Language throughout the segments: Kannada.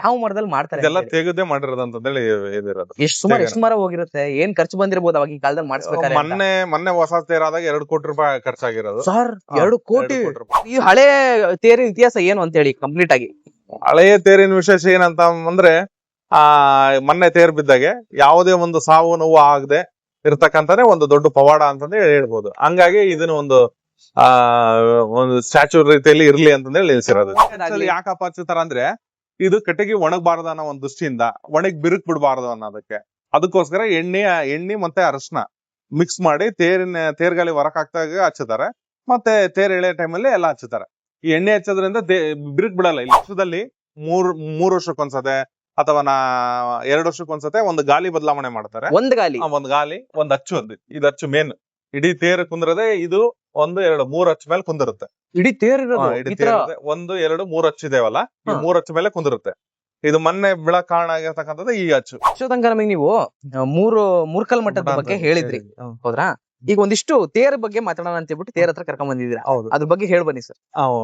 ಯಾವ ಮರದಲ್ಲಿ ಮಾಡ್ತಾರೆ ಇದೆಲ್ಲ? ತೆಗೆದೇ ಮಾಡಿರೋದು ಇದಿರೋದು ಎಷ್ಟ್ ಸುಮಾರು. ಎಷ್ಟು ಮರ ಹೋಗಿರುತ್ತೆ ಏನ್ ಖರ್ಚು ಬಂದಿರಬಹುದು ಅವಾಗ ಈ ಕಾಲದಲ್ಲಿ ಮಾಡಿಸ್ಬೇಕಾದ್ರೆ? ಮೊನ್ನೆ ಮೊನ್ನೆ ಹೊಸ ತೇರಾದಾಗ ಎರಡ್ ಕೋಟಿ ರೂಪಾಯಿ ಖರ್ಚಾಗಿರೋದು. ಸರ್ ಎರಡು ಕೋಟಿ. ಈ ಹಳೆ ತೇರಿನ ಇತಿಹಾಸ ಏನು ಅಂತ ಹೇಳಿ ಕಂಪ್ಲೀಟ್ ಆಗಿ. ಹಳೆಯ ತೇರಿನ ವಿಶೇಷ ಏನಂತ ಅಂದ್ರೆ ಆ ಮೊನ್ನೆ ತೇರ್ ಬಿದ್ದಾಗೆ ಯಾವುದೇ ಒಂದು ಸಾವು ನೋವು ಆಗದೆ ಇರ್ತಕ್ಕಂತಾನೆ ಒಂದು ದೊಡ್ಡ ಪವಾಡ ಅಂತಂದ್ರೆ ಹೇಳ್ಬೋದು. ಹಂಗಾಗಿ ಇದನ್ನ ಒಂದು ಆ ಒಂದು ಸ್ಟ್ಯಾಚು ರೀತಿಯಲ್ಲಿ ಇರ್ಲಿ ಅಂತಂದೇಳಿ ನಿಲ್ಸಿರೋದು. ಯಾಕಪ್ಪ ಹಚ್ಚುತ್ತಾರ ಅಂದ್ರೆ ಇದು ಕಟ್ಟಿಗೆ ಒಣಗಬಾರದು ಅನ್ನೋ ಒಂದು ದೃಷ್ಟಿಯಿಂದ ಒಣಗಿ ಬಿರುಕ್ ಬಿಡಬಾರದು ಅನ್ನೋದಕ್ಕೆ. ಅದಕ್ಕೋಸ್ಕರ ಎಣ್ಣೆ ಎಣ್ಣೆ ಮತ್ತೆ ಅರಶಿನ ಮಿಕ್ಸ್ ಮಾಡಿ ತೇರಿನ ತೇರ್ಗಾಲಿ ಹೊರಕ್ ಹಾಕ್ದಾಗ ಹಚ್ಚುತ್ತಾರೆ ಮತ್ತೆ ತೇರ್ ಎಳೆಯ ಟೈಮಲ್ಲಿ ಎಲ್ಲ ಹಚ್ಚುತ್ತಾರೆ ಈ ಎಣ್ಣೆ ಹಚ್ಚೋದ್ರಿಂದ ಬಿರುಕ್ ಬಿಡಲ್ಲ. ಇಲ್ಲಿ ವರ್ಷದಲ್ಲಿ ಮೂರ್ ಮೂರ್ ವರ್ಷಕ್ಕೊಂದ್ಸತೆ ಅಥವಾ ನಾ ಎರಡು ವರ್ಷಕ್ಕೊಂದ್ಸತೆ ಒಂದು ಗಾಲಿ ಬದಲಾವಣೆ ಮಾಡ್ತಾರೆ. ಒಂದ್ ಗಾಲಿ ಒಂದ್ ಗಾಲಿ ಒಂದ್ ಅಚ್ಚು ಒಂದು ಇದು ಅಚ್ಚು ಮೇನ್ ಇಡೀ ತೇರ ಕುಂದ್ರದೆ ಇದು ಒಂದು ಎರಡು ಮೂರ್ ಹಚ್ಚ ಮೇಲೆ ಕುಂದಿರುತ್ತೆ. ಇಡೀ ತೇರ್ ಹಾ, ಇಡೀ ತೇರು ಇದೆ. ಒಂದು ಎರಡು ಮೂರ್ ಹಚ್ಚಿದೇವಲ್ಲ ಇದೇವಲ್ಲ? ಈ ಹಾ. ಮೂರ್ ಹಚ್ಚ ಮೇಲೆ ಕುಂದಿರುತ್ತೆ. ಇದು ಮೊನ್ನೆ ಬಿಳ ಕಾರಣ ಆಗಿರ್ತಕ್ಕಂಥದ್ದು ಈ ಅಚ್ಚು ಅಚ್ಚು ತನಕ ನಮಗೆ ನೀವು ಆ, ಮೂರು ಮೂರ್ಕಲ್ ಮಠದ ಬಗ್ಗೆ ಹೇಳಿದ್ರಿ. ಹೌದ್ರಾ? ಈಗ ಒಂದಿಷ್ಟು ತೇರ ಬಗ್ಗೆ ಮಾತಾಡೋಣ ಅಂತ ಹೇಳ್ಬಿಟ್ಟು ತೇರ ಹತ್ರ ಕರ್ಕೊಂಡ್ ಬಂದಿದ್ದೀರಾ? ಹೌದು. ಅದ್ರ ಬಗ್ಗೆ ಹೇಳ್ ಬನ್ನಿ ಸರ್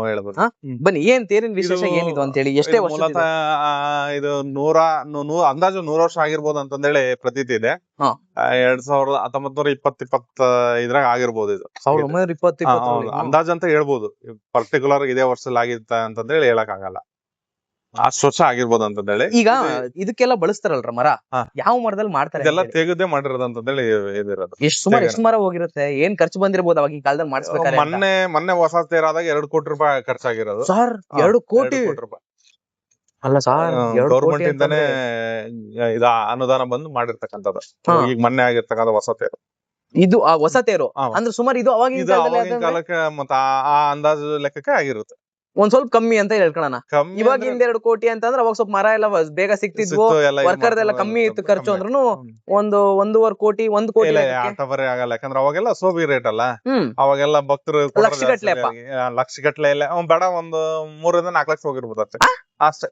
ಹೇಳ್ಬೋದು. ಹಾ? ಬನ್ನಿ ಏನ್ ತೇರಿನ ವಿಶೇಷ ಇದು- ಏನಿದು ಅಂತ ಹೇಳಿ ಎಷ್ಟೇ ಇದು ವರ್ಷ ಮೂಲತಃ ಇದು ನೂರ ನೂ- ನೂ- ಅಂದಾಜು ನೂರ ವರ್ಷ ಆಗಿರ್ಬೋದು ಅಂತಂದೇಳಿ ಪ್ರತೀತಿ ಇದೆ. ಹಾ. ಆ, ಎರಡ್ ಸಾವಿರದ ಹತ್ತೊಂಬತ್ ನೂರ ಇಪ್ಪತ್ ಇಪ್ಪತ್ತ ಇದ್ರಾಗ ಆಗಿರ್ಬೋದು ಇದು. ಸಾವಿರದ ಒಂಬೈನೂರ ಇಪ್ಪತ್ತು ಹಾ. ಅಂದಾಜ್ ಅಂತ ಹೇಳ್ಬೋದು. ಪರ್ಟಿಕ್ಯುಲರ್ ಇದೇ ವರ್ಷದಲ್ಲಿ ಆಗಿತ್ತ ಅಂತಂದೇಳಿ ಹೇಳಕ್ ಆಗಲ್ಲ ಅಷ್ಟು ವರ್ಷ ಆಗಿರ್ಬೋದು ಅಂತಂದೇಳಿ ಈಗ ಇದು- ಇದಕ್ಕೆಲ್ಲ ಬಳಸ್ತಾರಲ್ರ ಮರ ಹಾ. ಯಾವ ಮರದಲ್ಲಿ ಮಾಡ್ತಾರೆ ಇದೆಲ್ಲ ಅಂತ ಹೇಳಿ? ತೆಗೆದೇ ಮಾಡಿರೋದು ಅಂತಂದೇಳಿ ಇದಿರೋದು ಎಷ್ಟ್ ಸುಮಾರು. ಎಷ್ಟು ಮರ ಹೋಗಿರುತ್ತೆ ಏನ್ ಖರ್ಚು ಬಂದಿರಬಹುದು ಅವಾಗ ಈ ಕಾಲದಲ್ಲಿ ಮಾಡಿಸ್ಬೇಕಾದ್ರೆ ಅಂತ? ಮೊನ್ನೆ ಮೊನ್ನೆ ಹೊಸ ಆದಾಗ ಎರಡ್ ಕೋಟಿ ರೂಪಾಯಿ ಖರ್ಚಾಗಿರೋದು ಸರ್ ಹಾ, ಎರಡು ಕೋಟಿ ಅಲ್ಲ ಸರ್ ಎರಡು ಗೌರ್ಮೆಂಟ್ ಕೋಟಿ ಇಂದಾನೆ ಅಂತಂದ್ರೆ ಇದ ಅನುದಾನ ಬಂದು ಮಾಡಿರ್ತಕ್ಕಂಥದ್ದು ಹಾ. ಈಗ ಮೊನ್ನೆ ಆಗಿರ್ತಕ್ಕಂಥ ಹೊಸ ತೇರು ಇದು ಆ ಹೊಸ ತೇರು ಹಾ. ಅಂದ್ರೆ ಸುಮಾರು ಇದು ಅವಾಗ ಇದು ಕಾಲದಲ್ಲಿ ಕಾಲಕ್ಕೆ ಮತ್ತ ಆ- ಆ ಅಂದಾಜು ಲೆಕ್ಕಕ್ಕೆ ಆಗಿರುತ್ತೆ ಒಂದ್ ಸ್ವಲ್ಪ ಕಮ್ಮಿ ಅಂತ ಹೇಳ್ಕೊಳ್ಳೋಣ ಕಮ್ಮಿ ಇವಾಗ ಹಿಂದೆ ಎರಡು ಕೋಟಿ ಅಂತಂದ್ರೆ ಅವಾಗ ಸ್ವಲ್ಪ ಮರ ಎಲ್ಲ ಬೇಗ ಸಿಕ್ತಿದ್ವು ವರ್ಕರ್ ಎಲ್ಲ ಕಮ್ಮಿ ಇತ್ತು ಖರ್ಚು. ಅಂದ್ರೂ ಒಂದು ಒಂದೂವರೆ ಕೋಟಿ ಒಂದ್ ಕೋಟಿ ಆಗಲ್ಲ ಯಾಕಂದ್ರೆ ಅವಾಗೆಲ್ಲ ಸೋಬಿ ರೇಟ್ ಅಲ್ಲ. ಅವಾಗೆಲ್ಲ ಭಕ್ತರು ಲಕ್ಷಗಟ್ಲೆ ಅಪ್ಪ. ಲಕ್ಷ ಗಟ್ಲೆ ಇಲ್ಲ ಅವ್ನ್ ಬೇಡ ಒಂದು ಮೂರರಿಂದ ನಾಲ್ಕು ಲಕ್ಷ ಹೋಗಿರ್ಬೋದು ಅಷ್ಟೇ. ಅಷ್ಟೇ.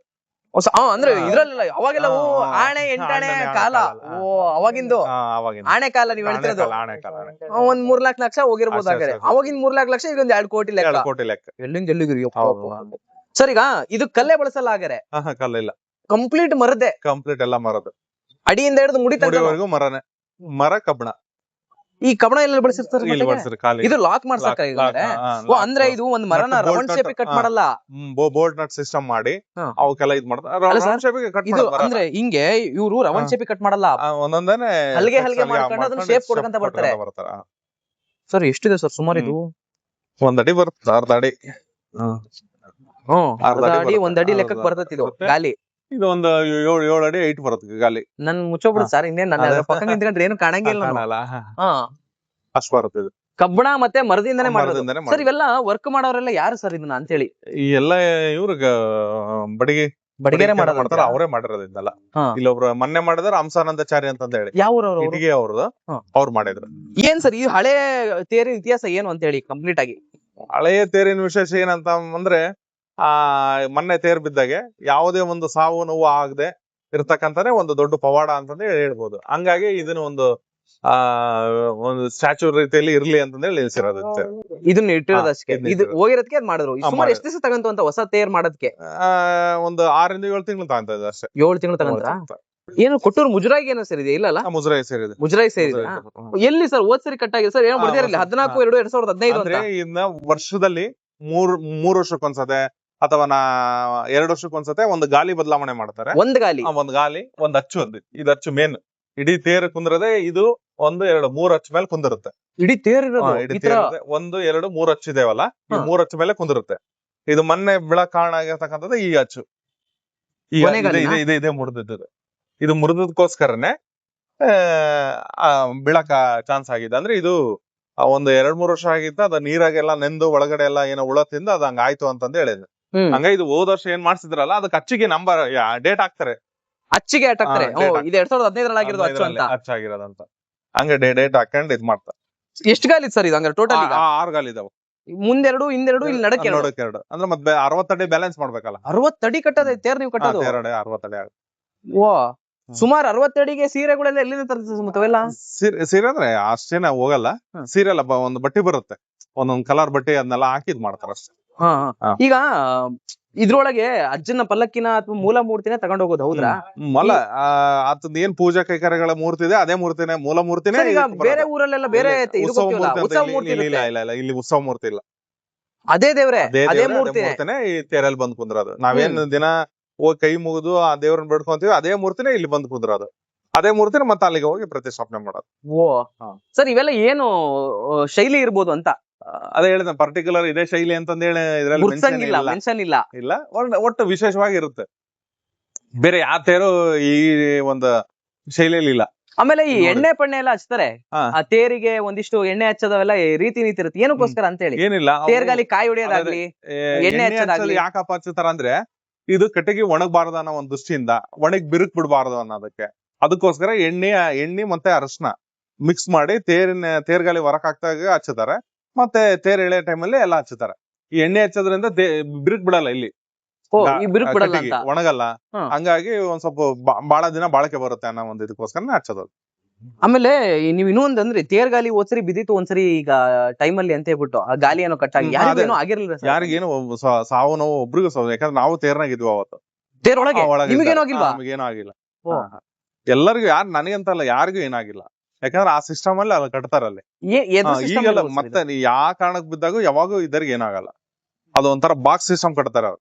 ಹೊಸ- ಆ, ಅಂದ್ರೆ. ಇದ್ರಲ್ಲ ಅವಾಗೆಲ್ಲ ಓ. ಆಣೆ ಎಂಟಾಣೆ ಕಾಲ. ಓ ಅವಾಗಿಂದು ಆಣೆ ಕಾಲ ನೀವ್ ಹೇಳ್ತಿರೋದು. ಒಂದ್ ಮೂರ್ ನಾಲ್ಕು ಲಕ್ಷ ಹೋಗಿರ್ಬೋದು ಹಾಗಾದ್ರೆ. ಅವಾಗಿನ ಮೂರ್ ನಾಲ್ಕು ಲಕ್ಷ ಈಗ ಒಂದ್ ಎರಡ್ ಕೋಟಿ ಲೆಕ್ಕ. ಕೋಟಿ ಲೆಕ್ಕ. ಎಲ್ಲಿಂದ ಎಲ್ಲಿಗಿರಿ. ಸರ್ ಈಗ ಇದು ಕಲ್ಲೇ ಬಳಸಲ್ಲ ಹಾಗಾರೆ ಕಲ್ಲಿಲ್ಲ ಕಂಪ್ಲೀಟ್ ಮರದೆ ಕಂಪ್ಲೀಟ್ ಎಲ್ಲ ಮರದು ಅಡಿಯಿಂದ ಹಿಡಿದು ಮುಡಿ ಮರನೇ. ಮರ ಕಬ್ಬಣ. ಈ ಕಬಣ ಎಲ್ಲ ಬಳಸಿರ್ತಾರೆ ಇದು ಲಾಕ್ ಮಾಡ್ಸಕ್ಕ ಓ ಅಂದ್ರೆ ಇದು ಒಂದ್ ಮರನ ರೌಂಡ್ ಶೇಪ್ ಕಟ್. ಮಾಡಲ್ಲ. ಬೋಲ್ಟ್ ನಟ್ ಸಿಸ್ಟಮ್ ಮಾಡಿ. ಅವಕ್ಕೆಲ್ಲ ಇದ್ ಮಾಡ್ತಾರೆ. ಇದು ಅಂದ್ರೆ ಹಿಂಗೆ ಇವ್ರು ರೌಂಡ್. ಶೇಪ್ ಕಟ್ ಮಾಡಲ್ಲ. ಒಂದೊಂದೇನೆ ಹಲ್ಗೆ ಹಲ್ಗೆ ಮಾಡ್ಕೊಂಡು ಅದನ್ನ ಶೇಪ್ ಕೊಡ್ಕೊಂತ ಬರ್ತಾರೆ. ಸರ್ ಎಷ್ಟಿದೆ ಸರ್ ಸುಮಾರು ಇದು? ಒಂದಡಿ ಅಡಿ ಬರುತ್ತೆ ಅರ್ಧ ಅಡಿ. ಹ್ಮ್. ಅರ್ಧ ಅಡಿ ಒಂದಡಿ ಒಂದ್ ಅಡಿ. ಲೆಕ್ಕಕ್ಕೆ ಬರ್ತೈತಿ ಇದು. ಗಾಲಿ. ಇದು ಒಂದು ಏಳು ಏಳು ಅಡಿ ಐಟ್ ಬರುತ್ತೆ ಗಾಲಿ ನನ್ ಮುಚ್ಚೋಬಿಡು ಸರ್ ಇನ್ನೇನ್ ನನ್ನ. ಪಕ್ಕ ನಿಂತ್ಕೊಂಡ್ರೆ ಏನು ಕಾಣಂಗಿಲ್ಲ ನಾನು. ಕಾಣಲ್ಲ ಹಾ. ಅಷ್ಟು ಬರುತ್ತೆ ಇದು. ಕಬ್ಬಣ ಮತ್ತೆ ಮರದಿಂದನೇ ಮಾಡೋದು. ಮರದಿಂದನೇ ಸರ್ ಮಾಡೋದು. ಇವೆಲ್ಲ ವರ್ಕ್ ಮಾಡೋರೆಲ್ಲ ಯಾರು ಸರ್ ಇದನ್ನ ಅಂತ ಹೇಳಿ ಈ ಎಲ್ಲ ಇವ್ರಿಗೆ ಬಡಿಗೆ ಬಡಿಗೆರೆ ಮಾಡ್ತಾರ ಮಾಡೋದು ಅವರೇ ಮಾಡಿರೋದು ಇದೆಲ್ಲ ಹಾ. ಇಲ್ಲೊಬ್ರು ಮೊನ್ನೆ ಮಾಡಿದ್ರೆ ಹಂಸಾನಂದಾಚಾರಿ ಅಂತ ಹೇಳಿ. ಯಾವ ಊರವ್ರು ಅವ್ರು? ಇಟಿಗೆ ಅವ್ರದ್ದು. ಹಾ. ಅವ್ರು ಮಾಡಿದ್ರು. ಏನ್ ಸರ್ ಈ ಹಳೆ ತೇರಿನ ಇತಿಹಾಸ ಏನು ಅಂತ ಹೇಳಿ ಕಂಪ್ಲೀಟ್ ಆಗಿ? ಹಳೆಯ ತೇರಿನ ವಿಶೇಷ ಏನಂತ ಅಂದ್ರೆ ಆ ಮೊನ್ನೆ ತೇರ್ ಬಿದ್ದಾಗೆ ಯಾವುದೇ ಒಂದು ಸಾವು ನೋವು ಆಗದೆ ಇರ್ತಕ್ಕಂತಾನೆ ಒಂದು ದೊಡ್ಡ ಪವಾಡ ಅಂತಂದ್ರೆ ಹೇಳ್ಬೋದು. ಹಂಗಾಗಿ ಇದನ್ನ ಒಂದು ಆ ಒಂದು ಸ್ಟ್ಯಾಚು ರೀತಿಯಲ್ಲಿ ಇರ್ಲಿ ಅಂತಂದೇಳಿ ನಿಲ್ಸಿರೋದು ಇದು. ಇದನ್ನ ಇಟ್ಟಿರೋದು ಹಾ, ಅಷ್ಟೇ. ಇದು. ಹೋಗಿರೋದಕ್ಕೆ ಅದ್ ಮಾಡಿದ್ರು. ಸುಮಾರು ಎಷ್ಟು ದಿವಸ ತಗಂತು ಅಂತ ಹೊಸ ತೇರ್ ಮಾಡೋದಕ್ಕೆ? ಆ ಒಂದು ಆರಿಂದ ಏಳು ತಿಂಗಳು ತಗೊಂತ ಇದೆ ಅಷ್ಟೇ. ಏಳು ತಿಂಗಳು ತಗೊಂತ? ಏನು ಕೊಟ್ಟೂರು ಮುಜರಾಯಿಗೆ ಏನೋ ಸೇರಿದೆ ಇಲ್ಲ ಇಲ್ಲಲ್ಲ ಮುಜರಾಯಿ ಸೇರಿದೆ. ಮುಜರಾಯಿ ಸೇರಿದೆ. ಎಲ್ಲಿ ಸರ್ ಓದ್ ಸರಿ ಕಟ್ ಆಗಿದೆ ಸರ್ ಏನೋ ವರ್ಷ- ಹದಿನಾಲ್ಕು. ಎರಡು ಎರಡ್ ಸಾವಿರದ ಹದಿನೈದು ಅಂದ್ರೆ ಇನ್ನ ವರ್ಷದಲ್ಲಿ ಮೂರ್ ಮೂರ್ ವರ್ಷಕ್ಕೊಂದ್ಸತೆ ಅಥವಾ ನಾ ಎರಡ್ ವರ್ಷಕ್ಕೊಂದ್ಸತೆ ಒಂದು ಗಾಲಿ ಬದಲಾವಣೆ ಮಾಡ್ತಾರೆ. ಒಂದ್ ಗಾಲಿ. ಒಂದು ಒಂದ್ ಗಾಲಿ ಒಂದ್ ಅಚ್ಚು ಒಂದು ಇದು ಅಚ್ಚು ಮೇನ್ ಇಡೀ ತೇರು ಕುಂದ್ರದೆ ಇದು ಒಂದು ಎರಡು ಮೂರ್ ಅಚ್ಚು ಮೇಲೆ ಕುಂದಿರುತ್ತೆ. ಇಡೀ ತೇರಿರೋದು ಹಾ, ಇಡೀ ಈ ತರ ತೇರು ಇದೆ. ಒಂದು ಎರಡು ಮೂರ್ ಅಚ್ಚು ಇದೇವಲ್ಲ? ಈ ಹಾ. ಮೂರ್ ಅಚ್ಚು ಮೇಲೆ ಕುಂದಿರುತ್ತೆ. ಇದು ಮೊನ್ನೆ ಬಿಳ ಕಾರಣ ಆಗಿರ್ತಕ್ಕಂಥದ್ದು ಈ ಅಚ್ಚು. ಈ ಕೊನೆ ಇದು-? ಇದೆ ಇದೆ ಮುರಿದಿದ್ದು ಇದು ಮುರಿದಕ್ಕೋಸ್ಕರನೇ ಆ ಬೀಳಕ ಚಾನ್ಸ್ ಆಗಿದೆ. ಅಂದ್ರೆ ಇದು ಆ ಒಂದು ಎರಡ್ ಮೂರ್ ವರ್ಷ ಆಗಿತ್ತು ಅದ ನೀರಾಗೆಲ್ಲ ನೆಂದು ಒಳಗಡೆ ಎಲ್ಲ ಏನೋ ಉಳತಿಂದ ತಿಂದು ಅದ್ ಹಂಗ ಆಯ್ತು ಅಂತಂದು ಹೇಳಿದ್ರು. ಹಂಗ ಇದು ಹೋದ ವರ್ಷ ಏನ್ ಮಾಡ್ಸಿದ್ರಲ್ಲ ಅದಕ್ಕೆ ಅಚ್ಚಿಗೆ ನಂಬರ್ ಡೇಟ್ ಹಾಕ್ತಾರೆ. ಅಚ್ಚಿಗೆ ಹಾಕ್ತಾರೆ. ಇದು ಎರಡ್ ಸಾವಿರದ ಹದಿನೈದರಲ್ಲಿ ಆಗಿರೋದು ಅಚ್ಚು ಅಂತ. ಅಚ್ಚಾಗಿರೋದಂತ ಹಂಗ ಡೇಟ್ ಹಾಕೊಂಡು ಇದ್ ಮಾಡ್ತಾರೆ. ಎಷ್ಟು ಗಾಲಿ ಸರ್ ಇದು ಹಂಗಾರೆ ಟೋಟಲ್ ಆರು ಗಾಲಿ ಇದಾವೆ. ಮುಂದೆರಡು ಹಿಂದೆರಡು ಇಲ್ಲಿ ನಡಕ್ಕೆ ಎರಡು. ನೋಡಕ್ ಎರಡು. ಅಂದ್ರೆ ಮತ್ತೆ ಅರವತ್ತಡಿ ಬ್ಯಾಲೆನ್ಸ್ ಮಾಡ್ಬೇಕಲ್ಲ. ಅರವತ್ತಡಿ ಅಡಿ ಕಟ್ಟೋದು ತೇರ್ ನೀವು ಕಟ್ಟೋದು? ಎರಡು ಅರವತ್ತಡಿ ಆಗ ಓ ಸುಮಾರು ಅರವತ್ತಡಿಗೆ ಸೀರೆಗಳೆಲ್ಲ ಎಲ್ಲಿಂದ ತರ್ತೀವಿ ಮತ್ತವೆಲ್ಲ ಸೀರೆ ಸೀರೆ ಅಂದ್ರೆ ಅಷ್ಟೇನ ಹೋಗಲ್ಲ. ಸೀರೆ ಅಲ್ಲ ಒಂದು ಬಟ್ಟೆ ಬರುತ್ತೆ. ಒಂದೊಂದ್ ಕಲರ್ ಬಟ್ಟೆ ಅದನ್ನೆಲ್ಲ ಹಾಕಿ ಇದ್ ಮಾಡ್ತಾರ ಅಷ್ಟೇ. ಈಗ ಇದ್ರೊಳಗೆ ಅಜ್ಜನ ಪಲ್ಲಕ್ಕಿನ ಅಥವಾ ಮೂಲ ಮೂರ್ತಿನ ತಗೊಂಡ್ ಹೋಗೋದು ಹೌದ್ರಾ? ಮೊಲ ಆತದ್ ಏನ್ ಪೂಜಾ ಕೈಕಾರ್ಯಗಳ ಮೂರ್ತಿ ಇದೆ ಅದೇ ಮೂರ್ತಿನೇ ಮೂಲ ಮೂರ್ತಿನೇ ಸರ್, ಈಗ ಇದಕ್ಕೆ ಬರೋದು. ಬೇರೆ ಊರಲ್ಲೆಲ್ಲ ಬೇರೆ ಇದು ಉತ್ಸವ ಗೊತ್ತಿಲ್ಲ, ಮೂರ್ತಿ ಅಂತ ಉತ್ಸವ ಇಲ್ಲಿ- ಮೂರ್ತಿ ಇಲ್ಲ, ಇಲ್ಲ ಇರುತ್ತೆ. ಇಲ್ಲ ಇಲ್ಲ ಇಲ್ಲಿ ಉತ್ಸವ ಮೂರ್ತಿ ಇಲ್ಲ. ಅದೇ ದೇವ್ರೆ ಅದೇ ಅದೇ ದೇವ್ರೇ, ಮೂರ್ತಿ. ಮೂರ್ತಿನೇ ಈ ತೇರಲ್ಲಿ ಬಂದ್ ಕುಂದ್ರದು. ನಾವೇನ್ ದಿನ ಹೋಗಿ ಕೈ ಮುಗಿದು ಆ ದೇವ್ರನ್ನ ಬೇಡ್ಕೊಂತೀವಿ ಅದೇ ಮೂರ್ತಿನೇ ಇಲ್ಲಿ ಬಂದ್ ಕುಂದ್ರದು. ಅದೇ ಮೂರ್ತಿನ ಮತ್ತೆ ಅಲ್ಲಿಗೆ ಹೋಗಿ ಪ್ರತಿಷ್ಠಾಪನೆ ಮಾಡೋದು. ಓ. ಹಾ. ಸರ್ ಇವೆಲ್ಲ ಏನು ಆ, ಶೈಲಿ ಇರ್ಬೋದು ಅಂತ? ಅದೇ ಹೇಳಿದ ಪರ್ಟಿಕ್ಯುಲರ್ ಇದೇ ಶೈಲಿ ಅಂತಂದೇಳಿ ಇದ್ರಲ್ಲಿ mention ಗುರ್ಸಂಗಿಲ್ಲ ಇಲ್ಲ. ಮೆನ್ಷನ್ ಇಲ್ಲ ಇಲ್ಲ ಒಟ್ಟು- ಒಟ್ಟು ವಿಶೇಷವಾಗಿ ಇರುತ್ತೆ ಬೇರೆ ಯಾವ ತೇರು ಈ ಒಂದು ಶೈಲಿಯಲ್ಲಿ ಇಲ್ಲ. ಆಮೇಲೆ ಈ ನೋಡಿ. ಎಣ್ಣೆ ಪಣ್ಣೆ ಎಲ್ಲ ಹಚ್ತಾರೆ. ಹಾ. ಆ ತೇರಿಗೆ ಒಂದಿಷ್ಟು ಎಣ್ಣೆ ಹಚ್ಚೋದವೆಲ್ಲ ಈ ರೀತಿ ನೀತಿ ಇರುತ್ತೆ ಏನಕ್ಕೋಸ್ಕರ ಅಂತ ಹೇಳಿ ಏನಿಲ್ಲ ತೇರ್ಗಾಲಿ ಕಾಯಿ ಹೊಡೆಯೋದಾಗ್ಲಿ ಏ, ಎಣ್ಣೆ ಎಣ್ಣೆ ಹಚ್ಚೋದಾಗ್ಲಿ. ಹಚ್ಚೋದು ಯಾಕಪ್ಪ ಹಚ್ಚುತ್ತಾರ ಅಂದ್ರೆ ಇದು ಕಟ್ಟಿಗೆ ಒಣಗಬಾರ್ದು ಅನ್ನೋ ಒಂದು ದೃಷ್ಟಿಯಿಂದ ಒಣಗ್ ಬಿರುಕ್ ಬಿಡಬಾರದು ಅನ್ನೋದಕ್ಕೆ. ಅದಕ್ಕೋಸ್ಕರ ಎಣ್ಣೆ ಎಣ್ಣೆ ಮತ್ತೆ ಅರಶಿನ ಮಿಕ್ಸ್ ಮಾಡಿ ತೇರಿನ ತೇರ್ಗಾಲಿ ಹೊರಕ್ ಹಾಕ್ದಾಗ ಹಚ್ಚುತ್ತಾರೆ. ಮತ್ತೆ ತೇರ್ ಎಳೆ ಟೈಮಲ್ಲಿ ಎಲ್ಲ ಹಚ್ಚುತ್ತಾರೆ. ಈ ಎಣ್ಣೆ ಹಚ್ಚೋದ್ರಿಂದ ಬಿರುಕ್ ಬಿಡಲ್ಲ ಇಲ್ಲಿ. ಓ ಈ ಬಿರುಕು ಬಿಡಲ್ಲ ಕಟ್ಟಿಗೆ ಅಂತ? ಒಣಗಲ್ಲ. ಹಾ. ಹಂಗಾಗಿ ಒಂದ್ ಸ್ವಲ್ಪ ಬಹಳ ಬಾಳ ದಿನ ಬಾಳಕೆ ಬರುತ್ತೆ ಅನ್ನೋ ಒಂದ್ ಇದಕ್ಕೋಸ್ಕರ ಹಚ್ಚೋದು ಆಮೇಲೆ ಈ ನೀವು ಇನ್ನೊಂದ್ ಅಂದ್ರೆ ತೇರ್ಗಾಲಿ ಒಂದ್ಸರಿ ಬಿದ್ದಿತ್ತು ಒಂದ್ಸರಿ ಈಗ ಟೈಮಲ್ಲಿ ಅಂತ ಹೇಳ್ಬಿಟ್ಟು ಆ ಗಾಲಿ ಏನೋ ಕಟ್ ಆಗಿ. ಹ್ಮ್, ಯಾರಿಗೂ ಅದೇ. ಏನೋ ಆಗಿರ್ಲಿಲ್ಲ ಯಾರಿಗೇನು ಸಾ- ಸಾವು ನೋವು ಒಬ್ರಿಗೂ ಸಾವು ಯಾಕಂದ್ರೆ ನಾವು ತೇರ್ನಾಗ ಇದ್ವಿ ಅವತ್ತು. ತೇರ್ ಒಳಗೆ? ಆ, ನಿಮಗೇನೋ. ಆಗಿಲ್ವಾ? ನಮಗೇನೂ ಆಗಿಲ್ಲ. ಓ. ಎಲ್ಲರಿಗೂ ಯಾರು ನನಗಂತಲ್ಲ ಯಾರಿಗೂ ಏನಾಗಿಲ್ಲ. ಯಾಕಂದ್ರೆ ಆ ಸಿಸ್ಟಮ್ ಅಲ್ಲಿ ಅಲ್ಲಿ. ಕಟ್ತಾರಲ್ಲಿ ಈಗೆಲ್ಲ ಮತ್ತೆ ಯಾವ ಕಾರಣಕ್ ಬಿದ್ದಾಗೂ ಯಾವಾಗೂ ಇದರಿಗೆ ಏನಾಗಲ್ಲ. ಅದು ಒಂಥರ ಬಾಕ್ಸ್ ಸಿಸ್ಟಮ್ ಕಟ್ತಾರೆ ಅವ್ರು.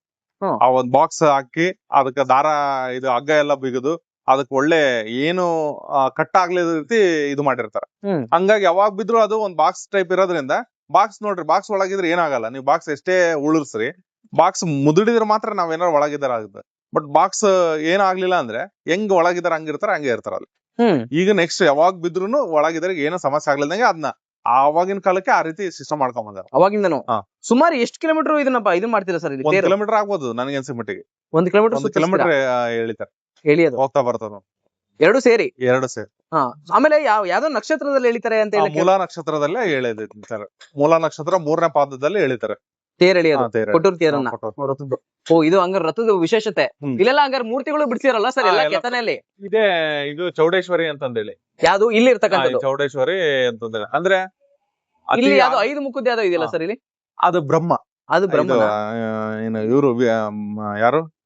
ಆ ಒಂದ್ ಬಾಕ್ಸ್ ಹಾಕಿ ಅದಕ್ಕೆ ದಾರ ಇದು ಹಗ್ಗ ಎಲ್ಲ ಬಿಗಿದು ಅದಕ್ಕೆ ಒಳ್ಳೆ ಏನು ಕಟ್ ಆಗ್ಲಿದ ರೀತಿ ಇದು ಮಾಡಿರ್ತಾರೆ. ಹಂಗಾಗಿ ಯಾವಾಗ ಬಿದ್ರು ಅದು ಒಂದ್ ಬಾಕ್ಸ್ ಟೈಪ್ ಇರೋದ್ರಿಂದ ಬಾಕ್ಸ್ ನೋಡ್ರಿ ಬಾಕ್ಸ್ ಒಳಗಿದ್ರೆ ಏನಾಗಲ್ಲ. ನೀವು ಬಾಕ್ಸ್ ಎಷ್ಟೇ ಉಳಿಸ್ರಿ ಬಾಕ್ಸ್ ಮುದುಡಿದ್ರೆ ಮಾತ್ರ ನಾವ್ ಏನಾರು ಒಳಗಿದಾರ ಆಗುತ್ತೆ ಬಟ್ ಬಾಕ್ಸ್ ಏನಾಗ್ಲಿಲ್ಲ ಅಂದ್ರೆ ಹೆಂಗ್ ಒಳಗಿದಾರ ಹಂಗಿರ್ತಾರ ಹಂಗೆ ಇರ್ತಾರ ಅಲ್ಲಿ ಈಗ ನೆಕ್ಸ್ಟ್ ಯಾವಾಗ ಬಿದ್ರು ಒಳಗಿದ್ರೆ ಏನೋ ಸಮಸ್ಯೆ ಆಗ್ಲಿಲ್ದಂಗೆ ಅದನ್ನ ಆವಾಗಿನ ಕಾಲಕ್ಕೆ ಆ ರೀತಿ ಸಿಸ್ಟಮ್ ಮಾಡ್ಕೊಂಡ್ ಬಂದಾರ. ಅವಾಗಿಂದನು. ಸುಮಾರು ಎಷ್ಟು ಕಿಲೋಮೀಟರ್ ಇದನ್ನಪ್ಪ ಇದನ್ನ ಮಾಡ್ತೀರಾ ಸರ್ ಒಂದ್ ಕಿಲೋಮೀಟರ್ ಆಗ್ಬೋದು ನನಗೆ ಅನ್ಸಿ ಮಟ್ಟಿಗೆ ಒಂದ್ ಕಿಲೋಮೀಟರ್ ಒಂದು ಕಿಲೋಮೀಟರ್ ಹೇಳಿತಾರೆ ಎಳಿಯೋದು? ಹೋಗ್ತಾ ಬರ್ತದ ಎರಡು ಸೇರಿ? ಎರಡು ಸೇರಿ. ಹಾ. ಆಮೇಲೆ ಯಾವ ಯಾವ್ದೋ ನಕ್ಷತ್ರದಲ್ಲಿ ಎಳಿತಾರೆ ಅಂತ ಹೇಳಿ ಮೂಲ ನಕ್ಷತ್ರದಲ್ಲೇ ಹೇಳಿದ್ದಾರೆ ಮೂಲ ನಕ್ಷತ್ರ ಮೂರನೇ ಪಾದದಲ್ಲಿ ಹೇಳಿದ್ದಾರೆ ತೇರ್ ಕೊಟ್ಟೂರ್ ತೇರನ್ನ. ಓ ಇದು ಹಂಗಾರ ರಥದ ವಿಶೇಷತೆ. ಇಲ್ಲೆಲ್ಲ ಹಂಗಾರ ಮೂರ್ತಿಗಳು ಬಿಡ್ತಿರಲ್ಲ ಸರ್ ಎಲ್ಲ. ಕೆತ್ತನೆಯಲ್ಲಿ? ಇದೇ ಇದು ಚೌಡೇಶ್ವರಿ ಅಂತಂದೇಳಿ. ಯಾವ್ದು? ಇಲ್ಲಿ ಆ, ಇರ್ತಕ್ಕಂಥದ್ದು ಚೌಡೇಶ್ವರಿ ಅಂತಂದೇಳಿ. ಅಂದ್ರೆ ಇಲ್ಲಿ ಯಾವ್ದು ಐದು ಮುಖದ ಯಾವ್ದೋ ಇದೆಯಲ್ಲ. ಸರ್ ಇಲ್ಲಿ? ಅದು ಬ್ರಹ್ಮ. ಅದು ಬ್ರಹ್ಮ ಇದು, ಆ, ಏನು ಇವರು ಯಾರು?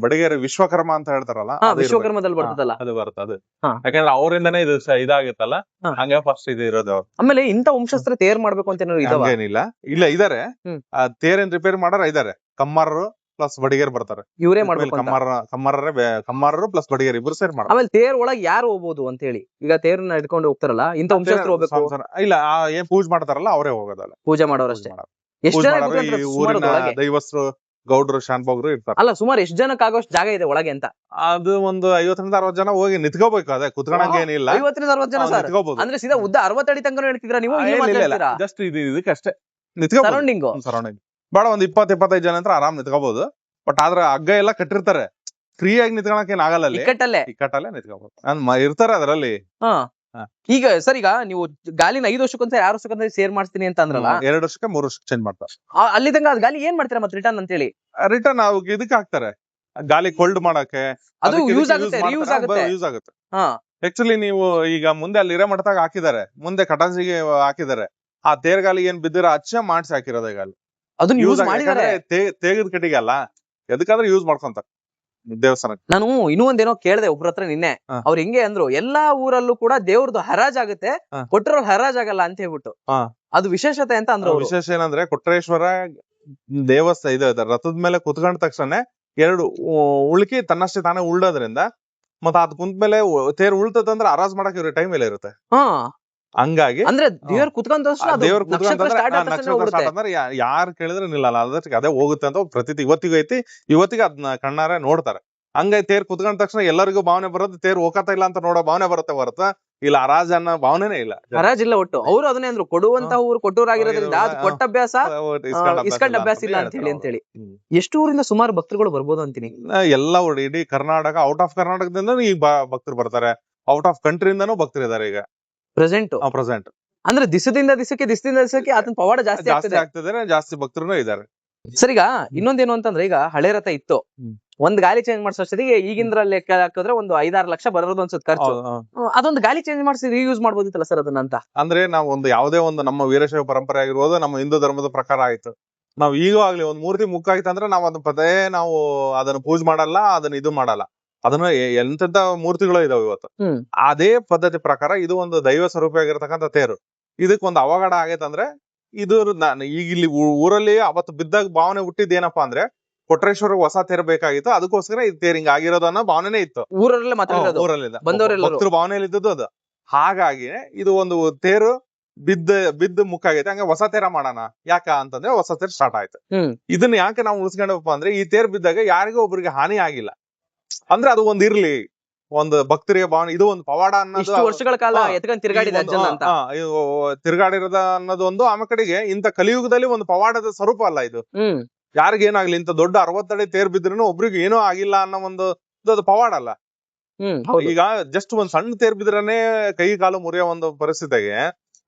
ಬಡಿಗೇರಿ ವಿಶ್ವಕರ್ಮ ಅಂತ ಹೇಳ್ತಾರಲ್ಲ ವಿಶ್ವಕರ್ಮದಲ್ಲಿ ಬರ್ತದಲ್ಲ. ಅದು ಬರುತ್ತೆ ಅದು. ಯಾಕಂದ್ರೆ ಅವರಿಂದನೇ ಇದು ಇದಾಗುತ್ತಲ್ಲ. ಹಂಗೆ ಫಸ್ಟ್ ಇದು ಇರೋದು ಅವ್ರು. ಆಮೇಲೆ ಇಂತ ವಂಶಸ್ತ್ರ ತೇರ್ ಮಾಡ್ಬೇಕು ಅಂತ ಹಂಗೇನಿಲ್ಲ. ಇಲ್ಲ ಇದಾರೆ. ಆ, ತೇರೇನ್ ರಿಪೇರ್ ಮಾಡಾರ ಇದಾರೆ. ಕಮ್ಮಾರರು ಪ್ಲಸ್ ಬಡಿಗೇರ್ ಬರ್ತಾರೆ. ಇವರೇ ಮಾಡ್ಬೇಕು ಕಮ್ಮಾರ ಕಮ್ಮಾರರೇ ಕಮ್ಮಾರರು ಪ್ಲಸ್ ಬಡಿಗೇರ್ ಇಬ್ರು ಸೇರಿ ಮಾಡ್ತಾರೆ ಆಮೇಲೆ ತೇರ್ ಒಳಗ್ ಯಾರು ಹೋಗ್ಬೋದು ಅಂತ ಹೇಳಿ. ಈಗ ತೇರನ್ನ ಹಿಡ್ಕೊಂಡು ಹೋಗ್ತಾರಲ್ಲ ಇಂತ ವಂಶಸ್ತ್ರ ಹೋಗ್ಬೇಕು. ಇಲ್ಲ ಆ, ಏನ್ ಪೂಜೆ ಮಾಡ್ತಾರಲ್ಲ ಅವರೇ ಹೋಗೋದಲ್ಲ. ಪೂಜೆ ಮಾಡೋರಷ್ಟೇ. ಎಷ್ಟು ಊರಿನ ಒಳಗೆ. ದೈವಸ್ಥರು ಗೌಡ್ರು ಶಾನ್ಭೋಗ್ರು ಇರ್ತಾರೆ. ಅಲ್ಲ ಸುಮಾರು ಎಷ್ಟು ಜನಕ್ಕೆ ಆಗೋಷ್ಟು ಜಾಗ ಇದೆ ಒಳಗೆ ಅಂತ? ಅದು ಒಂದು ಐವತ್ತರಿಂದ ಅರವತ್ ಜನ ಹೋಗಿ ನಿತ್ಕೋಬೇಕು ಅದೇ ಕುತ್ಕೊಳಂಗ ಏನಿಲ್ಲ. ಐವತ್ತರಿಂದ ಅರವತ್ತು ಜನ ಸರ್? ನಿಂತ್ಕೋಬಹುದು ಅಂದ್ರೆ ಸೀದಾ ಉದ್ದ ಅರವತ್ತಡಿ ತನಕ ಹೇಳ್ತಿದ್ರ ನೀವು ಜಸ್ಟ್ ಇದು ಇದಕ್ಕಷ್ಟೇ. ಅಷ್ಟೇ ಸರೌಂಡಿಂಗ್ ಸರೌಂಡಿಂಗ್ ಬೇಡ ಒಂದ್ ಇಪ್ಪತ್ ಇಪ್ಪತ್ತೈದು ಜನ ಅಂತ ಆರಾಮ್ ನಿಂತ್ಕೋಬಹುದು ಬಟ್ ಆದ್ರೆ ಹಗ್ಗ ಎಲ್ಲ ಕಟ್ಟಿರ್ತಾರೆ. ಫ್ರೀ ಆಗಿ ನಿಂತ್ಕೊಳಕ್ ಏನ್ ಆಗಲ್ಲ ಅಲ್ಲಿ. ಇಕ್ಕಟ್ಟಲ್ಲೇ? ಇಕ್ಕಟ್ಟಲ್ಲೇ ನಿಂತ್ಕೋಬಹುದು ಇರ್ತಾರೆ ಅದರಲ್ಲಿ. ಈಗ ಸರ್ ಈಗ ನೀವು ಗಾಲಿನ ಐದು ವರ್ಷಕ್ಕೊಂದ್ಸರಿ ಆರು ವರ್ಷಕ್ಕೊಂದ್ಸರಿ ಸೇರ್ ಮಾಡ್ತೀನಿ ಅಂತ ಅಂದ್ರಲ್ಲ? ಎರಡು ವರ್ಷಕ್ಕೆ ಮೂರು ವರ್ಷಕ್ಕೆ ಚೇಂಜ್ ಮಾಡ್ತಾರೆ ಅಲ್ಲಿದಂಗ ಅದ್ ಗಾಲಿ ಏನ್ ಮಾಡ್ತೀರಾ ಮತ್ತೆ ರಿಟರ್ನ್ ಅಂತ ಹೇಳಿ ರಿಟರ್ನ್ ನಾವು ಇದಕ್ಕೆ ಹಾಕ್ತಾರೆ. ಗಾಲಿ ಕೋಲ್ಡ್ ಮಾಡಕ್ಕೆ. ಅದು ಯೂಸ್ ಆಗುತ್ತೆ ಯೂಸ್ ಆಗುತ್ತೆ. ಯೂಸ್ ಆಗುತ್ತೆ. ಹಾ. ಆಕ್ಚುಲಿ ನೀವು ಈಗ ಮುಂದೆ ಅಲ್ಲಿ ಹಿರೇಮಠದಾಗ ಹಾಕಿದ್ದಾರೆ. ಮುಂದೆ ಕಟಾಸಿಗೆ ಹಾಕಿದ್ದಾರೆ. ಆ ತೇರ್ಗಾಲಿ ಏನ್ ಬಿದ್ದಿರೋ ಅಚ್ಚ ಮಾಡ್ಸಿ ಹಾಕಿರೋದೇ ಗಾಲಿ. ಅದನ್ನ ಯೂಸ್ ಮಾಡಿದ್ರೆ ತೇಗದ ಕಟ್ಟಿಗೆ ಅಲ್ಲ. ಎದಕ್ಕಾದ್ರೂ ಯೂಸ್ ಮಾಡ್ಕೊಂತಾರೆ. ನಾನು ಇನ್ನೂ ಒಂದೇನೋ ಕೇಳ್ದೆ ಒಬ್ರ ಹತ್ರ ನಿನ್ನೆ ಹಾ. ಅವ್ರು ಹಿಂಗೆ ಅಂದ್ರು ಎಲ್ಲಾ ಊರಲ್ಲೂ ಕೂಡ ದೇವ್ರದ್ದು ಹರಾಜ್ ಆಗುತ್ತೆ ಹಾ. ಕೊಟ್ಟರು ಹರಾಜ್ ಆಗಲ್ಲ ಅಂತ ಹೇಳ್ಬಿಟ್ಟು ಹಾ. ಅದು ವಿಶೇಷತೆ ಅಂತ ಅಂದ್ರು ಅವ್ರು. ವಿಶೇಷ ಏನಂದ್ರೆ ಕೊಟ್ರೇಶ್ವರ ದೇವಸ್ಥಾನ ಇದು ಇದೆ, ರಥದ ಮೇಲೆ ಕುತ್ಕೊಂಡ ತಕ್ಷಣ ಎರಡು ಉ- ಉಳ್ಕಿ ತನ್ನಷ್ಟೇ ತಾನೇ ಉಳ್ಳೋದ್ರಿಂದ ಮತ್ತ ಅದ್ ಕುಂತ ಮೇಲೆ ತೇರ್ ಉಳ್ತದಂದ್ರೆ ಅರಾಜ್ ಮಾಡಕ್ ಇವ್ರ ಟೈಮ್ ಎಲ್ಲ ಇರುತ್ತೆ ಹಾ ಹಂಗಾಗಿ ಅಂದ್ರೆ ದೇವ್ರ ಕುತ್ಕೊಂಡ್ ದೇವ್ರ ಯಾ- ಯಾರ್ ಕೇಳಿದ್ರೆ ನಿಲ್ಲಲ್ಲ ಅದಕ್ಕೆ ಅದೇ ಹೋಗುತ್ತೆ ಅಂತ ಪ್ರತೀತಿ. ಇವತ್ತಿಗೂ ಐತಿ ಇವತ್ತಿಗೆ ಅದನ್ನ ಕಣ್ಣಾರೆ ನೋಡ್ತಾರೆ. ಹಂಗಾಗಿ ತೇರ್ ಕುತ್ಕೊಂಡ ತಕ್ಷಣ ಎಲ್ಲರಿಗೂ ಭಾವನೆ ಬರುತ್ತೆ ತೇರ್ ಹೋಗತ್ತ ಇಲ್ಲ ಅಂತ ನೋಡೋ ಭಾವನೆ ಬರುತ್ತೆ ಹೊರತ ಇಲ್ಲ ಅರಾಜ್ ಅನ್ನೋ ಭಾವನೆನೇ ಇಲ್ಲ. ಹರಾಜ್ ಇಲ್ಲ ಒಟ್ಟು. ಅವ್ರು ಅದನ್ನೇ ಅಂದ್ರು ಕೊಡುವಂತ ಊರು ಕೊಟ್ಟೂರಾಗಿರೋದ್ರಿಂದ ಅದು. ಕೊಟ್ಟ ಅಭ್ಯಾಸ ಇಸ್ಕೊಂಡ್ ಅಭ್ಯಾಸ ಇಲ್ಲ ಅಂತ ಹೇಳಿ ಅಂತ ಹೇಳಿ ಎಷ್ಟು ಊರಿಂದ ಸುಮಾರು ಭಕ್ತರುಗಳು ಬರ್ಬೋದು ಅಂತೀನಿ. ಎಲ್ಲ ಇಡೀ ಕರ್ನಾಟಕ ಔಟ್ ಆಫ್ ಕರ್ನಾಟಕದಿಂದ ಈ ಭಕ್ತರು ಬರ್ತಾರೆ. ಔಟ್ ಆಫ್ ಕಂಟ್ರಿಯಿಂದನೂ ಭಕ್ತರು ಇದಾರೆ ಈಗ. ಪ್ರೆಸೆಂಟ್ ಪ್ರೆಸೆಂಟ್ ಅಂದ್ರೆ ದಿಸದಿಂದ ದಿಸಕ್ಕೆ ದಿಸದಿಂದ ದಿಸಕ್ಕೆ ಆತನ ಪವಾಡ ಜಾಸ್ತಿ ಜಾಸ್ತಿ ಆಗ್ತದೆ. ಜಾಸ್ತಿ ಭಕ್ತರು ಇದಾರೆ. ಸರ್ ಈಗ ಇನ್ನೊಂದೇನು ಅಂತಂದ್ರೆ ಈಗ ಹಳೆ ರಥ ಇತ್ತು. ಒಂದ್ ಗಾಲಿ ಚೇಂಜ್ ಮಾಡಿಸೋಷ್ಟಿಗೆ ಈಗಿಂದ್ರಲ್ಲಿ ಲೆಕ್ಕ ಹಾಕಿದ್ರೆ ಒಂದು ಐದಾರು ಲಕ್ಷ ಬರೋದು ಅನ್ಸುತ್ತೆ ಖರ್ಚು. ಅದೊಂದು ಗಾಲಿ ಚೇಂಜ್ ಮಾಡಿಸಿ ರೀಯೂಸ್ ಮಾಡ್ಬೋದಿತ್ತಲ್ಲ ಸರ್ ಅದನ್ನ ಅಂತ? ಅಂದ್ರೆ ನಾವು ಒಂದು ಯಾವುದೇ ಒಂದು ನಮ್ಮ ವೀರಶೈವ ಪರಂಪರೆ ಆಗಿರ್ಬೋದು ನಮ್ಮ ಹಿಂದೂ ಧರ್ಮದ ಪ್ರಕಾರ ಆಯ್ತು. ನಾವು ಈಗ ಆಗ್ಲಿ ಒಂದ್ ಮೂರ್ತಿ ಮುಕ್ಕಾಯ್ತು ಅಂದ್ರೆ ನಾವ್ ಅದನ್ನ ಪದೇ ನಾವು ಅದನ್ನ ಪೂಜೆ ಮಾಡಲ್ಲ ಅದನ್ನ ಇದು ಮಾಡಲ್ಲ. ಅದನ್ನ ಎಂತೆಂತ ಮೂರ್ತಿಗಳು ಇದಾವೆ ಇವತ್ತು. ಹ್ಮ್. ಅದೇ ಪದ್ಧತಿ ಪ್ರಕಾರ ಇದು ಒಂದು ದೈವ ಸ್ವರೂಪಿಯಾಗಿರ್ತಕ್ಕಂಥ ತೇರು. ಇದಕ್ ಒಂದು ಅವಘಡ ಆಗೈತಂದ್ರೆ ಇದು ನಾನು ಈಗ ಇಲ್ಲಿ ಊ- ಊರಲ್ಲಿ ಅವತ್ತು ಬಿದ್ದಾಗ ಭಾವನೆ ಹುಟ್ಟಿದ್ ಏನಪ್ಪಾ ಅಂದ್ರೆ ಕೊಟ್ರೇಶ್ವರ ಹೊಸ ತೇರು ಬೇಕಾಗಿತ್ತು. ಅದಕ್ಕೋಸ್ಕರ ಇದು ತೇರ್ ಹಿಂಗ್ ಆಗಿರೋದು ಅನ್ನೋ ಭಾವನೆನೇ ಇತ್ತು. ಊರಲ್ಲೇ ಮಾತಾಡಿರೋದು ಊರಲ್ಲಿದ್ದ ಬಂದವರೆಲ್ಲರೂ. ಭಕ್ತರ ಭಾವನೆಯಲ್ಲಿ ಇದ್ದದ್ದು ಅದು. ಹಾಗಾಗಿ ಇದು ಒಂದು ತೇರು ಬಿದ್ದ ಬಿದ್ದ ಮುಖ ಆಗೈತೆ. ಹಂಗೆ ಹೊಸ ತೇರ ಮಾಡೋಣ. ಯಾಕ ಅಂತಂದ್ರೆ ಹೊಸ ತೇರ್ ಸ್ಟಾರ್ಟ್ ಆಯ್ತು. ಹ್ಮ್. ಇದನ್ನ ಯಾಕೆ ನಾವು ಉಳಿಸ್ಕೊಂಡಪ್ಪ ಅಂದ್ರೆ ಈ ತೇರ್ ಬಿದ್ದಾಗ ಯಾರಿಗೂ ಒಬ್ರಿಗೆ ಹಾನಿ ಆಗಿಲ್ಲ. ಅಂದ್ರೆ ಅದು ಒಂದ್ ಇರ್ಲಿ ಒಂದು ಭಕ್ತರಿಗೆ ಭಾವನೆ ಇದು ಒಂದು ಪವಾಡ ಅನ್ನೋದು ಇಷ್ಟು ವರ್ಷಗಳ ಕಾಲ ಹಾ. ಎತ್ಕೊಂಡ್ ತಿರ್ಗಾಡಿದ ಒಂದು- ಅಜ್ಜನ ಅಂತ. ಹಾ, ಇದು ತಿರ್ಗಾಡಿರೋದ ಅನ್ನೋದು ಒಂದು ಆಮೇಲೆ ಕಡೆಗೆ ಇಂತ ಕಲಿಯುಗದಲ್ಲಿ ಒಂದು ಪವಾಡದ ಸ್ವರೂಪ ಅಲ್ಲ ಇದು. ಹ್ಮ್. ಯಾರಿಗೇನಾಗ್ಲಿ ಇಂತ ದೊಡ್ಡ ಅರವತ್ತಡಿ ತೇರ್ ಬಿದ್ರೂ ಒಬ್ರಿಗೆ ಏನೂ ಆಗಿಲ್ಲ ಅನ್ನೋ ಒಂದು ಇದು ಅದು ಪವಾಡ ಅಲ್ಲ. ಹ್ಮ್ ಹೌದು. ಈಗ ಜಸ್ಟ್ ಒಂದ್ ಸಣ್ಣ ತೇರ್ ಬಿದ್ರನೆ ಕೈ ಕಾಲು ಮುರಿಯೋ ಒಂದು ಪರಿಸ್ಥಿತಿಗೆ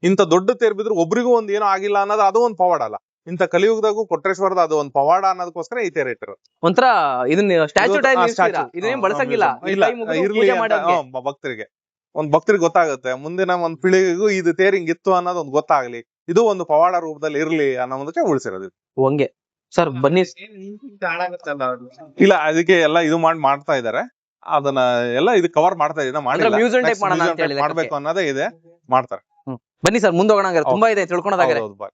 ಇಂತ ದೊಡ್ಡ ತೇರ್ ಬಿದ್ರು ಒಬ್ರಿಗೂ ಒಂದ್ ಏನೋ ಆಗಿಲ್ಲ ಅನ್ನೋದು ಅದು ಒಂದು ಪವಾಡ ಅಲ್ಲ. ಇಂಥ ಕಲಿಯುಗದಾಗೂ ಕೊಟ್ರೇಶ್ವರದ ಅದು ಒಂದು ಪವಾಡ ಅನ್ನೋದಕ್ಕೋಸ್ಕರ ಈ ತೇರ್ ಇಟ್ಟರು. ಒಂಥರ ಇದನ್ನ ಸ್ಟ್ಯಾಚು. ಇದನ್ನೇನ್ ಬಳಸಂಗಿಲ್ಲ. ಭಕ್ತರಿಗೆ. ಒಂದ್ ಭಕ್ತರಿಗೆ ಗೊತ್ತಾಗುತ್ತೆ. ಮುಂದಿನ ಒಂದ್ ಪೀಳಿಗೆಗೂ ಇದು ತೇರಿಂಗ್ ಇತ್ತು ಅನ್ನೋದು ಒಂದ್ ಗೊತ್ತಾಗ್ಲಿ. ಇದು ಒಂದು ಪವಾಡ ರೂಪದಲ್ಲಿ ಇರ್ಲಿ ಅನ್ನೋದಕ್ಕೆ ಉಳಿಸಿರೋದು. ಹಂಗೆ. ಸರ್ ಬನ್ನಿ. ಇಲ್ಲ ಅದಕ್ಕೆ ಎಲ್ಲ ಇದು ಮಾಡಿ ಮಾಡ್ತಾ ಇದಾರೆ ಅದನ್ನ ಎಲ್ಲ ಇದು ಕವರ್ ಮಾಡ್ತಾ ಇದ್ದೀನ ಮಾಡ್ಬೇಕು ಅನ್ನೋದೇ ಇದೆ. ಮಾಡ್ತಾರೆ ಬನ್ನಿ ಸರ್ ಮುಂದೋಗೋಣ ತುಂಬಾ ಇದೆ ಬಾ.